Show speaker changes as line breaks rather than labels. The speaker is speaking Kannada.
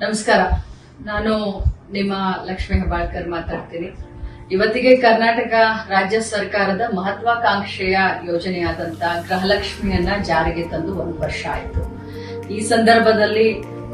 ನಮಸ್ಕಾರ. ನಾನು ನಿಮ್ಮ ಲಕ್ಷ್ಮಿ ಹೆಬ್ಬಾಳ್ಕರ್ ಮಾತಾಡ್ತೀನಿ. ಇವತ್ತಿಗೆ ಕರ್ನಾಟಕ ರಾಜ್ಯ ಸರ್ಕಾರದ ಮಹತ್ವಾಕಾಂಕ್ಷೆಯ ಯೋಜನೆಯಾದಂತ ಗೃಹಲಕ್ಷ್ಮಿಯನ್ನ ಜಾರಿಗೆ ತಂದು ಒಂದು ವರ್ಷ ಆಯಿತು. ಈ ಸಂದರ್ಭದಲ್ಲಿ